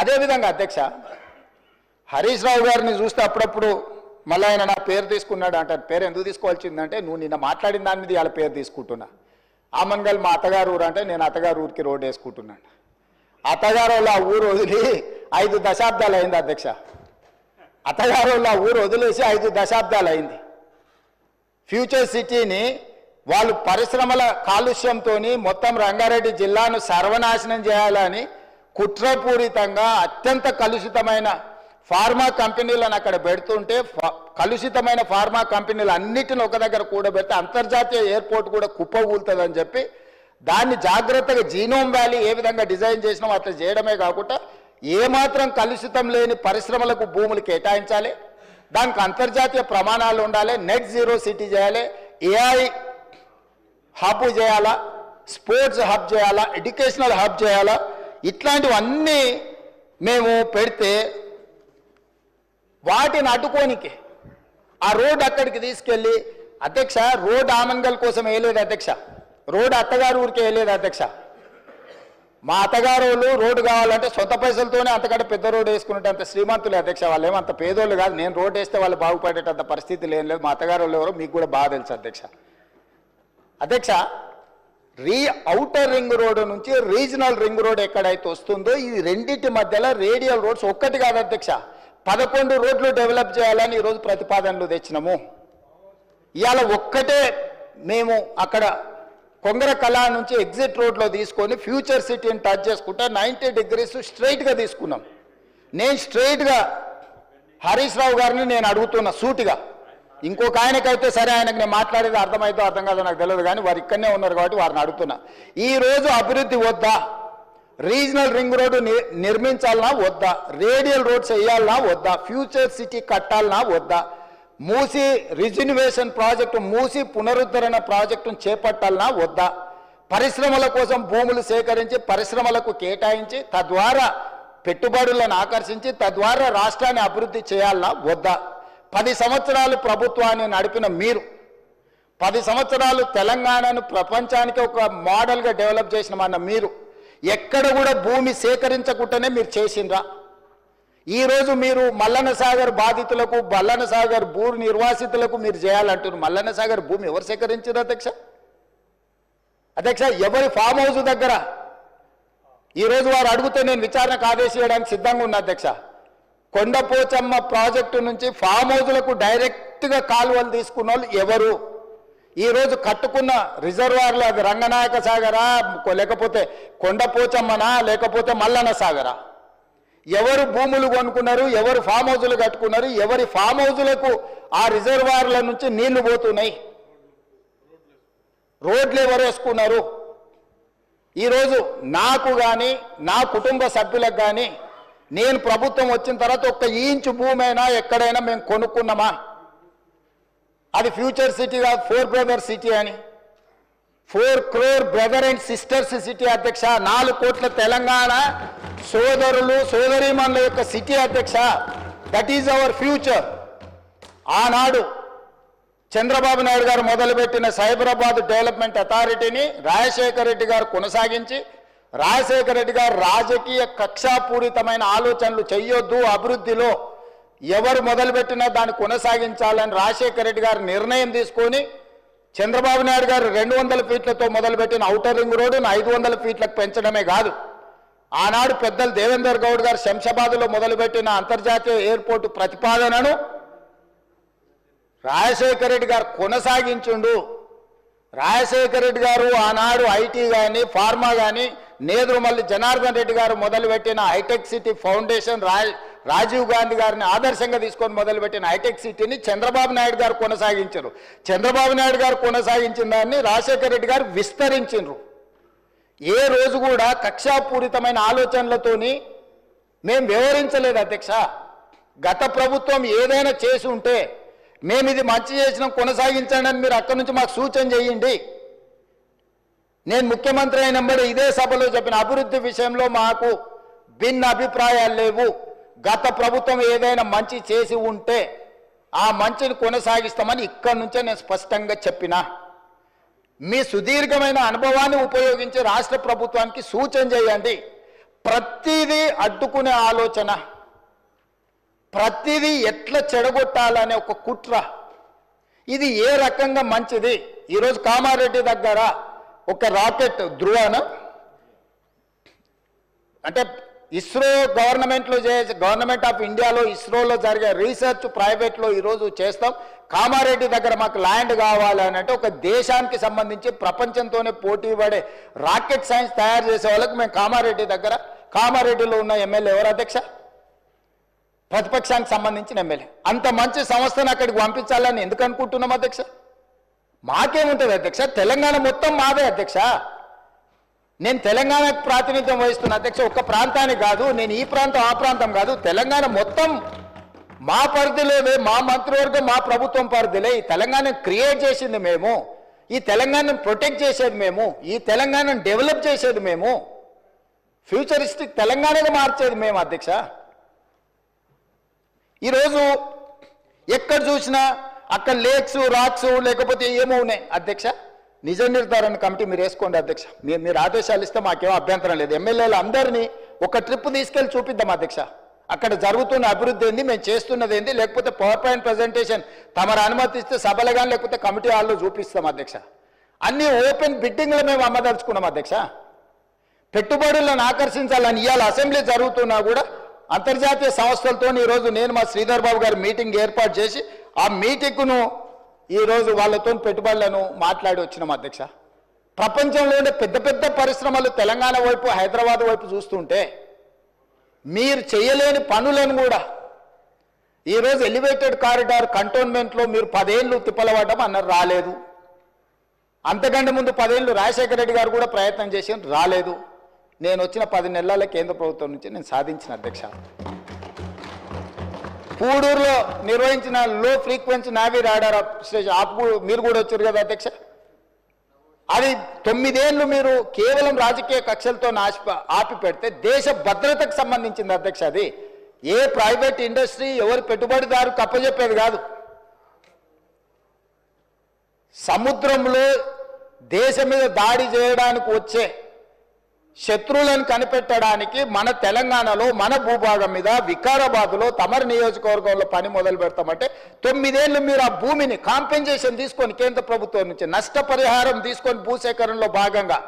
అదేవిధంగా అధ్యక్ష హరీష్ రావు గారిని చూస్తే అప్పుడప్పుడు మళ్ళీ ఆయన నా పేరు తీసుకున్నాడు అంటారు పేరు ఎందుకు తీసుకోవాల్సిందంటే నువ్వు నిన్న మాట్లాడిన దాని మీద వాళ్ళ పేరు తీసుకుంటున్నా. మంగల్ మా అత్తగారు ఊరు అంటే నేను అత్తగారు ఊరికి రోడ్డు వేసుకుంటున్నాను. అత్తగారు ఆ ఊరు వదిలి ఐదు దశాబ్దాలు అయింది అధ్యక్ష. అత్తగారు వాళ్ళ ఆ ఊరు వదిలేసి ఐదు దశాబ్దాలు అయింది. ఫ్యూచర్ సిటీని వాళ్ళు పరిశ్రమల కాలుష్యంతో మొత్తం రంగారెడ్డి జిల్లాను సర్వనాశనం చేయాలని కుట్రపూరితంగా అత్యంత కలుషితమైన ఫార్మా కంపెనీలను అక్కడ పెడుతుంటే కలుషితమైన ఫార్మా కంపెనీలు అన్నిటిని ఒక దగ్గర కూడబెడితే అంతర్జాతీయ ఎయిర్పోర్ట్ కూడా కుప్పగూలుతుందని చెప్పి దాన్ని జాగ్రత్తగా జీనోమ్ వ్యాలీ ఏ విధంగా డిజైన్ చేసినామో అట్లా చేయడమే కాకుండా ఏమాత్రం కలుషితం లేని పరిశ్రమలకు భూములు కేటాయించాలి. దానికి అంతర్జాతీయ ప్రమాణాలు ఉండాలి. నెట్ జీరో సిటీ చేయాలి. ఏఐ హబ్ చేయాలా. స్పోర్ట్స్ హబ్ చేయాలా. ఎడ్యుకేషనల్ హబ్ చేయాలా. ఇట్లాంటివన్నీ మేము పెడితే వాటిని అడ్డుకోనికే. ఆ రోడ్ అక్కడికి తీసుకెళ్ళి అధ్యక్ష రోడ్ ఆమంగల్ కోసం వేయలేదు అధ్యక్ష. రోడ్ అత్తగారు ఊరికి వేయలేదు అధ్యక్ష. మా అత్తగారు వాళ్ళు రోడ్డు కావాలంటే సొంత పైసలతోనే అంతకంటే పెద్ద రోడ్డు వేసుకున్నట్టు అంత శ్రీమంతులే అధ్యక్ష. వాళ్ళు ఏమంత పేదోళ్ళు కాదు. నేను రోడ్డు వేస్తే వాళ్ళు బాగుపడేటంత పరిస్థితి లేని లేదు. మా అత్తగారు వాళ్ళు ఎవరో మీకు కూడా బాగా తెలుసు అధ్యక్ష. అధ్యక్ష రీ అవుటర్ రింగ్ రోడ్ నుంచి రీజనల్ రింగ్ రోడ్ ఎక్కడైతే వస్తుందో ఈ రెండింటి మధ్యలో రేడియల్ రోడ్స్ ఒక్కటి కాదు అధ్యక్ష. పదకొండు రోడ్లు డెవలప్ చేయాలని ఈరోజు ప్రతిపాదనలు తెచ్చినాము. ఇవాళ ఒక్కటే మేము అక్కడ కొంగర కళా నుంచి ఎగ్జిట్ రోడ్లో తీసుకొని ఫ్యూచర్ సిటీని టచ్ చేసుకుంటే నైంటీ డిగ్రీస్ స్ట్రైట్గా తీసుకున్నాం. నేను స్ట్రైట్గా హరీష్ రావు గారిని నేను అడుగుతున్నా సూటిగా. ఇంకొక ఆయనకైతే సరే ఆయనకు నేను మాట్లాడేది అర్థమైతే అర్థం కాదో నాకు తెలియదు కానీ వారు ఇక్కడనే ఉన్నారు కాబట్టి వారిని అడుగుతున్నా. ఈ రోజు అభివృద్ధి వద్దా? రీజనల్ రింగ్ రోడ్డు ని- నిర్మించాలనా వద్దా? రేడియల్ రోడ్స్ వేయాలనా వద్దా? ఫ్యూచర్ సిటీ కట్టాలనా వద్దా? మూసి రిజిన్యువేషన్ ప్రాజెక్టు మూసి పునరుద్ధరణ ప్రాజెక్టును చేపట్టాలనా వద్దా? పరిశ్రమల కోసం భూములు సేకరించి పరిశ్రమలకు కేటాయించి తద్వారా పెట్టుబడులను ఆకర్షించి తద్వారా రాష్ట్రాన్ని అభివృద్ధి చేయాలనా వద్దా? పది సంవత్సరాలు ప్రభుత్వాన్ని నడిపిన మీరు పది సంవత్సరాలు తెలంగాణను ప్రపంచానికి ఒక మోడల్గా డెవలప్ చేసిన మన మీరు ఎక్కడ కూడా భూమి సేకరించకుండానే మీరు చేసిండ్రా. ఈరోజు మీరు మల్లన్న సాగర్ బాధితులకు మల్లన్న సాగర్ భూ నిర్వాసితులకు మీరు చేయాలంటున్నారు. మల్లన్న సాగర్ భూమి ఎవరు సేకరించారు అధ్యక్ష? అధ్యక్ష ఎవరి ఫామ్ హౌస్ దగ్గర? ఈరోజు వారు అడిగితే నేను విచారణకు ఆదేశించడానికి సిద్ధంగా ఉన్నా అధ్యక్ష. కొండపోచమ్మ ప్రాజెక్టు నుంచి ఫామ్ హౌజులకు డైరెక్ట్గా కాలువలు తీసుకున్న వాళ్ళు ఎవరు ఈరోజు కట్టుకున్న రిజర్వాయర్లు అది రంగనాయక సాగరా లేకపోతే కొండపోచమ్మనా లేకపోతే మల్లన్న సాగరా? ఎవరు భూములు కొనుక్కున్నారు ఎవరు ఫామ్ హౌజులు కట్టుకున్నారు ఎవరి ఫామ్ హౌజులకు ఆ రిజర్వాయర్ల నుంచి నీళ్ళు పోతున్నాయి? రోడ్లు ఎవరు వేసుకున్నారు? ఈరోజు నాకు కానీ నా కుటుంబ సభ్యులకు కానీ నేను ప్రభుత్వం వచ్చిన తర్వాత ఒక్క ఇంచు భూమి అయినా ఎక్కడైనా మేము కొనుక్కున్నామా? అది ఫ్యూచర్ సిటీ కాదు ఫోర్ బ్రదర్ సిటీ అని. Four crore brother and sisters city అధ్యక్ష నాలుగు కోట్ల తెలంగాణ సోదరులు సోదరీమణుల యొక్క సిటీ అధ్యక్ష. దట్ ఈజ్ అవర్ ఫ్యూచర్ ఆనాడు చంద్రబాబు నాయుడు గారు మొదలుపెట్టిన సైబరాబాద్ డెవలప్మెంట్ అథారిటీని రాజశేఖర రెడ్డి గారు కొనసాగించి రాజశేఖర రెడ్డి గారు రాజకీయ కక్షాపూరితమైన ఆలోచనలు చెయ్యొద్దు అభివృద్ధిలో. ఎవరు మొదలుపెట్టినా దాన్ని కొనసాగించాలని రాజశేఖర రెడ్డి గారు నిర్ణయం తీసుకొని చంద్రబాబు నాయుడు గారు రెండు వందల ఫీట్లతో మొదలుపెట్టిన ఔటర్ రింగ్ రోడ్డును ఐదు వందల ఫీట్లకు పెంచడమే కాదు. ఆనాడు పెద్దలు దేవేందర్ గౌడ్ గారు శంషాబాద్లో మొదలుపెట్టిన అంతర్జాతీయ ఎయిర్పోర్టు ప్రతిపాదనను రాజశేఖర రెడ్డి గారు కొనసాగించుండు. రాజశేఖర రెడ్డి గారు ఆనాడు ఐటీ కానీ ఫార్మా కానీ నేదురుమల్లి జనార్దన్ రెడ్డి గారు మొదలుపెట్టిన హైటెక్ సిటీ ఫౌండేషన్ రా రాజీవ్ గాంధీ గారిని ఆదర్శంగా తీసుకొని మొదలుపెట్టిన హైటెక్ సిటీని చంద్రబాబు నాయుడు గారు కొనసాగించారు. చంద్రబాబు నాయుడు గారు కొనసాగించిన దాన్ని రాజశేఖర రెడ్డి గారు విస్తరించిండ్రు. ఏ రోజు కూడా కక్షాపూరితమైన ఆలోచనలతోని మేము వివరించలేదు అధ్యక్ష. గత ప్రభుత్వం ఏదైనా చేసి ఉంటే మేము ఇది మంచి చేసిన కొనసాగించండి అని మీరు అక్కడి నుంచి మాకు సూచన చేయండి. నేను ముఖ్యమంత్రి అయినప్పుడు ఇదే సభలో చెప్పిన అభివృద్ధి విషయంలో మాకు భిన్న అభిప్రాయాలు లేవు. గత ప్రభుత్వం ఏదైనా మంచి చేసి ఉంటే ఆ మంచిని కొనసాగిస్తామని ఇక్కడి నుంచే నేను స్పష్టంగా చెప్పిన. మీ సుదీర్ఘమైన అనుభవాన్ని ఉపయోగించి రాష్ట్ర ప్రభుత్వానికి సూచన చేయండి. ప్రతిదీ అడ్డుకునే ఆలోచన. ప్రతిదీ ఎట్లా చెడగొట్టాలనే ఒక కుట్ర. ఇది ఏ రకంగా మంచిది? ఈరోజు కామారెడ్డి దగ్గర ఒక రాకెట్ ధృవన అంటే ఇస్రో గవర్నమెంట్లో చే గవర్నమెంట్ ఆఫ్ ఇండియాలో ఇస్రోలో జరిగే రీసెర్చ్ ప్రైవేట్లో ఈరోజు చేస్తాం. కామారెడ్డి దగ్గర మాకు ల్యాండ్ కావాలి అని అంటే ఒక దేశానికి సంబంధించి ప్రపంచంతోనే పోటీ పడే రాకెట్ సైన్స్ తయారు చేసే వాళ్ళకి మేము కామారెడ్డి దగ్గర కామారెడ్డిలో ఉన్న ఎమ్మెల్యే ఎవరు అధ్యక్ష? ప్రతిపక్షానికి సంబంధించిన ఎమ్మెల్యే. అంత మంచి సంస్థను అక్కడికి పంపించాలని ఎందుకు అనుకుంటున్నాం అధ్యక్ష? మాకేముంటుంది అధ్యక్ష? తెలంగాణ మొత్తం మాదే అధ్యక్ష. నేను తెలంగాణకు ప్రాతినిధ్యం వహిస్తున్న అధ్యక్ష ఒక్క ప్రాంతానికి కాదు నేను ఈ ప్రాంతం ఆ ప్రాంతం కాదు తెలంగాణ మొత్తం మా పరిధిలోనే మా మంత్రివర్గం మా ప్రభుత్వం పరిధిలే ఈ తెలంగాణను క్రియేట్ చేసింది మేము. ఈ తెలంగాణను ప్రొటెక్ట్ చేసేది మేము. ఈ తెలంగాణను డెవలప్ చేసేది మేము. ఫ్యూచరిస్టిక్ తెలంగాణగా మార్చేది మేము అధ్యక్ష. ఈరోజు ఎక్కడ చూసినా అక్కడ లేక్స్ రాక్స్ లేకపోతే ఏమో ఉన్నాయి. అధ్యక్ష నిజ నిర్ధారణ కమిటీ మీరు వేసుకోండి అధ్యక్ష. మీరు మీరు ఆదేశాలు ఇస్తే మాకేమో అభ్యంతరం లేదు. ఎమ్మెల్యేలు అందరినీ ఒక ట్రిప్ తీసుకెళ్ళి చూపిద్దాం అధ్యక్ష. అక్కడ జరుగుతున్న అభివృద్ధి ఏంది మేము చేస్తున్నది ఏంది లేకపోతే పవర్ పాయింట్ ప్రజెంటేషన్ తమరు అనుమతిస్తే సభలు కానీ లేకపోతే కమిటీ హాల్లో చూపిస్తాం అధ్యక్ష. అన్ని ఓపెన్ బిడ్డింగ్లు మేము అమ్మదలుచుకున్నాం అధ్యక్ష. పెట్టుబడులను ఆకర్షించాలని ఇవాళ అసెంబ్లీ జరుగుతున్నా కూడా అంతర్జాతీయ సంస్థలతో ఈరోజు నేను మా శ్రీధర్ బాబు గారు మీటింగ్ ఏర్పాటు చేసి ఆ మీటింగ్ను ఈరోజు వాళ్ళతో పెట్టుబడులను మాట్లాడి వచ్చినాం అధ్యక్ష. ప్రపంచంలో ఉండే పెద్ద పెద్ద పరిశ్రమలు తెలంగాణ వైపు హైదరాబాద్ వైపు చూస్తుంటే మీరు చేయలేని పనులను కూడా ఈరోజు ఎలివేటెడ్ కారిడార్ కంటోన్మెంట్లో మీరు పదేళ్ళు తిప్పలవడం అన్నారు రాలేదు. అంతకంటే ముందు పదేళ్ళు రాజశేఖర రెడ్డి గారు కూడా ప్రయత్నం చేసి రాలేదు. నేను వచ్చిన పది నెలల కేంద్ర ప్రభుత్వం నుంచి నేను సాధించిన అధ్యక్ష. పూడూరులో నిర్వహించిన లో ఫ్రీక్వెన్సీ నావీ రాడార్ స్టేషన్ ఆపు మీరు కూడా వచ్చారు కదా అధ్యక్ష? అది తొమ్మిదేళ్ళు మీరు కేవలం రాజకీయ కక్షలతో నాశి ఆపి పెడితే దేశ భద్రతకు సంబంధించింది అధ్యక్ష అది. ఏ ప్రైవేట్ ఇండస్ట్రీ ఎవరి పెట్టుబడిదారు కప్పజెప్పేది కాదు. సముద్రంలో దేశం మీద దాడి చేయడానికి వచ్చే శత్రువులను కనిపెట్టడానికి మన తెలంగాణలో మన భూభాగం మీద వికారాబాద్లో తమరి నియోజకవర్గంలో పని మొదలు పెడతామంటే తొమ్మిదేళ్ళు మీరు ఆ భూమిని కాంపెన్సేషన్ తీసుకొని కేంద్ర ప్రభుత్వం నుంచి నష్టపరిహారం తీసుకొని భూసేకరణలో భాగంగా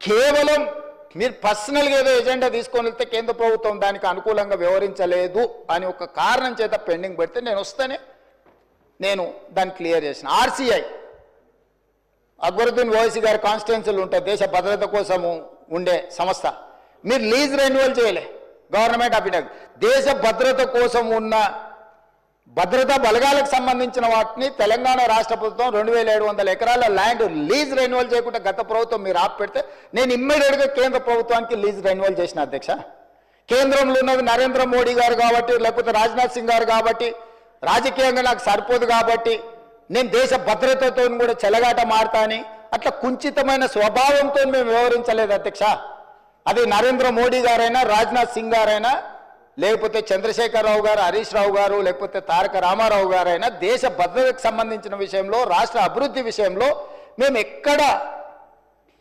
కేవలం మీరు పర్సనల్గా ఏదో ఎజెండా తీసుకొని వెళ్తే కేంద్ర ప్రభుత్వం దానికి అనుకూలంగా వ్యవహరించలేదు అని ఒక కారణం చేత పెండింగ్ పెడితే నేను వస్తేనే నేను దాన్ని క్లియర్ చేసిన. ఆర్సీఐ అక్బరుద్దీన్ ఓవైసీ గారి కాన్స్టిట్యున్సీలు ఉంటాయి దేశ భద్రత కోసము ఉండే సంస్థ. మీరు లీజ్ రెన్యువల్ చేయలే. గవర్నమెంట్ ఆఫ్ ఇండియా దేశ భద్రత కోసం ఉన్న భద్రతా బలగాలకు సంబంధించిన వాటిని తెలంగాణ రాష్ట్ర ప్రభుత్వం రెండు వేల ఏడు వందల ఎకరాల ల్యాండ్ లీజ్ రెన్యువల్ చేయకుండా గత ప్రభుత్వం మీరు ఆపెడితే పెడితే నేను ఇమ్మీడియట్గా కేంద్ర ప్రభుత్వానికి లీజ్ రెన్యువల్ చేసిన అధ్యక్ష. కేంద్రంలో ఉన్నది నరేంద్ర మోడీ గారు కాబట్టి లేకపోతే రాజ్నాథ్ సింగ్ గారు కాబట్టి రాజకీయంగా నాకు సరిపోదు కాబట్టి నేను దేశ భద్రతతో కూడా చెలగాట మారుతా అని అట్లా కుంచితమైన స్వభావంతో మేము వ్యవహరించలేదు అధ్యక్ష. అది నరేంద్ర మోడీ గారైనా రాజ్నాథ్ సింగ్ గారైనా లేకపోతే చంద్రశేఖరరావు గారు హరీష్ రావు గారు లేకపోతే తారక రామారావు గారైనా దేశ భద్రతకు సంబంధించిన విషయంలో రాష్ట్ర అభివృద్ధి విషయంలో మేము ఎక్కడ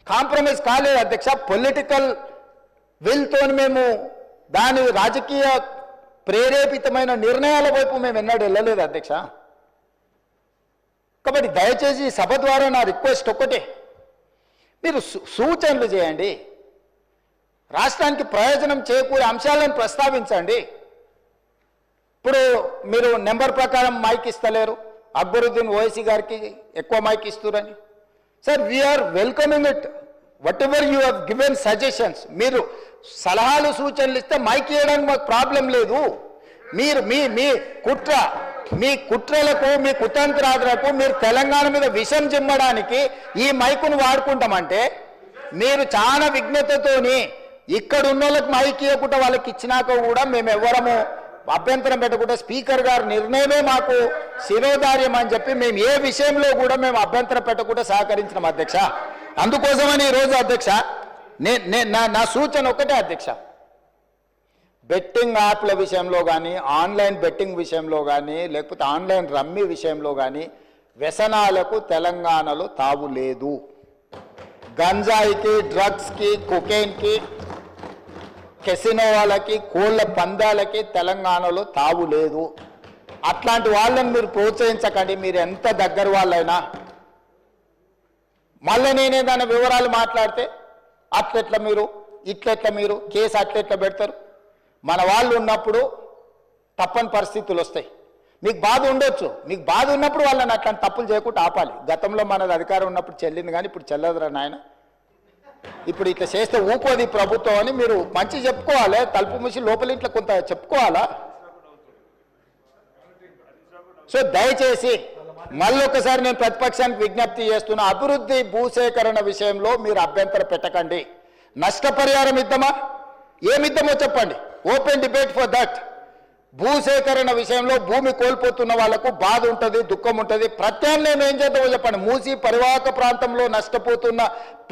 కాంప్రమైజ్ కాలేదు అధ్యక్ష. పొలిటికల్ విల్తో మేము దాని రాజకీయ ప్రేరేపితమైన నిర్ణయాల వైపు మేము ఎన్నడూ వెళ్ళలేదు అధ్యక్ష. కాబట్టి దయచేసి సభ ద్వారా నా రిక్వెస్ట్ ఒక్కటే. మీరు సూచనలు చేయండి. రాష్ట్రానికి ప్రయోజనం చేకూరే అంశాలను ప్రస్తావించండి. ఇప్పుడు మీరు నెంబర్ ప్రకారం మైక్ ఇస్తలేరు. అక్బరుద్దీన్ ఓవైసీ గారికి ఎక్కువ mic ఇస్తురని. Sir we are welcoming it whatever you have given suggestions మీరు సలహాలు సూచనలు ఇస్తే మైక్ ఇవ్వడానికి మాకు ప్రాబ్లం లేదు. మీరు మీ మీ కుట్ర మీ కుట్రలకు మీ కుతంత్రాదులకు మీరు తెలంగాణ మీద విషం చిమ్మడానికి ఈ మైకును వాడుకుంటామంటే మీరు చాలా విఘ్నతతోని ఇక్కడ ఉన్న వాళ్ళకి మైక్ ఇవ్వకుండా వాళ్ళకి ఇచ్చినాక కూడా మేము ఎవ్వరము అభ్యంతరం పెట్టకుండా స్పీకర్ గారు నిర్ణయమే మాకు శిరోధార్యం అని చెప్పి మేము ఏ విషయంలో కూడా మేము అభ్యంతరం పెట్టకుండా సహకరించినాం అధ్యక్ష. అందుకోసమని ఈరోజు అధ్యక్ష నే నే- నా నా సూచన ఒకటే అధ్యక్ష. బెట్టింగ్ యాప్ల విషయంలో కానీ ఆన్లైన్ బెట్టింగ్ విషయంలో కానీ లేకపోతే ఆన్లైన్ రమ్మీ విషయంలో కానీ వ్యసనాలకు తెలంగాణలో తావు లేదు. గంజాయికి డ్రగ్స్కి కొకైన్కి కెసినో వాళ్ళకి కోళ్ళ పందాలకి తెలంగాణలో తావు లేదు. అట్లాంటి వాళ్ళని మీరు ప్రోత్సహించకండి మీరు ఎంత దగ్గర వాళ్ళైనా. మళ్ళీ నేనేదైనా వివరాలు మాట్లాడితే అట్లెట్ల మీరు ఇట్లెట్ల మీరు కేసు అట్లెట్ల పెడతారు? మన వాళ్ళు ఉన్నప్పుడు తప్పని పరిస్థితులు వస్తాయి. మీకు బాధ ఉండొచ్చు. మీకు బాధ ఉన్నప్పుడు వాళ్ళని అట్లాంటి తప్పులు చేయకుండా ఆపాలి. గతంలో మనది అధికారం ఉన్నప్పుడు చెల్లింది కానీ ఇప్పుడు చెల్లదురా నాయన. ఇప్పుడు ఇట్లా చేస్తే ఊకోది ప్రభుత్వం అని మీరు మంచి చెప్పుకోవాలి. తలుపు మూసి లోపల ఇంట్లో కొంత చెప్పుకోవాలా? సో దయచేసి మళ్ళీ ఒకసారి నేను ప్రతిపక్షానికి విజ్ఞప్తి చేస్తున్న అభివృద్ధి భూసేకరణ విషయంలో మీరు అభ్యంతరం పెట్టకండి. నష్టపరిహారం ఇద్దామా? ఏమిద్దామో చెప్పండి. ఓపెన్ డిబేట్ ఫర్ దట్ భూసేకరణ విషయంలో భూమి కోల్పోతున్న వాళ్ళకు బాధ ఉంటుంది దుఃఖం ఉంటుంది. ప్రత్యామ్నాయం ఏం చేద్దామో చెప్పండి. మూసి పరివాహక ప్రాంతంలో నష్టపోతున్న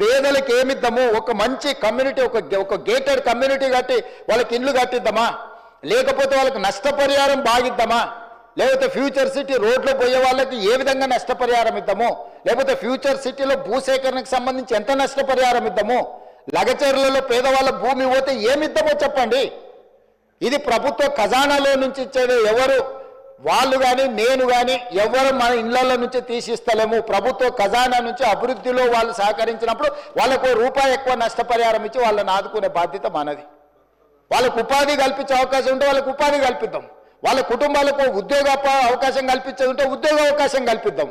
పేదలకు ఏమిద్దాము? ఒక మంచి కమ్యూనిటీ ఒక ఒక గేటెడ్ కమ్యూనిటీ కట్టి వాళ్ళకి ఇండ్లు కట్టిద్దామా? లేకపోతే వాళ్ళకి నష్టపరిహారం బాగిద్దామా? లేకపోతే ఫ్యూచర్ సిటీ రోడ్లో పోయే వాళ్ళకి ఏ విధంగా నష్టపరిహారం ఇద్దాము? లేకపోతే ఫ్యూచర్ సిటీలో భూసేకరణకు సంబంధించి ఎంత నష్టపరిహారం ఇద్దాము? లగచర్లలో పేదవాళ్ళ భూమి పోతే ఏమిద్దామో చెప్పండి. ఇది ప్రభుత్వ ఖజానాలో నుంచి ఇచ్చేది ఎవరు? వాళ్ళు కానీ నేను కానీ ఎవరు మన ఇళ్ళలో నుంచి తీసిస్తలేము. ప్రభుత్వ ఖజానా నుంచి అభివృద్ధిలో వాళ్ళు సహకరించినప్పుడు వాళ్ళకు రూపాయి ఎక్కువ నష్టపరిహారం ఇచ్చి వాళ్ళని ఆదుకునే బాధ్యత మనది. వాళ్ళకు ఉపాధి కల్పించే అవకాశం ఉంటే వాళ్ళకు ఉపాధి కల్పిద్దాం. వాళ్ళ కుటుంబాలకు ఉద్యోగ అవకాశం కల్పించేది ఉంటే ఉద్యోగ అవకాశం కల్పిద్దాం.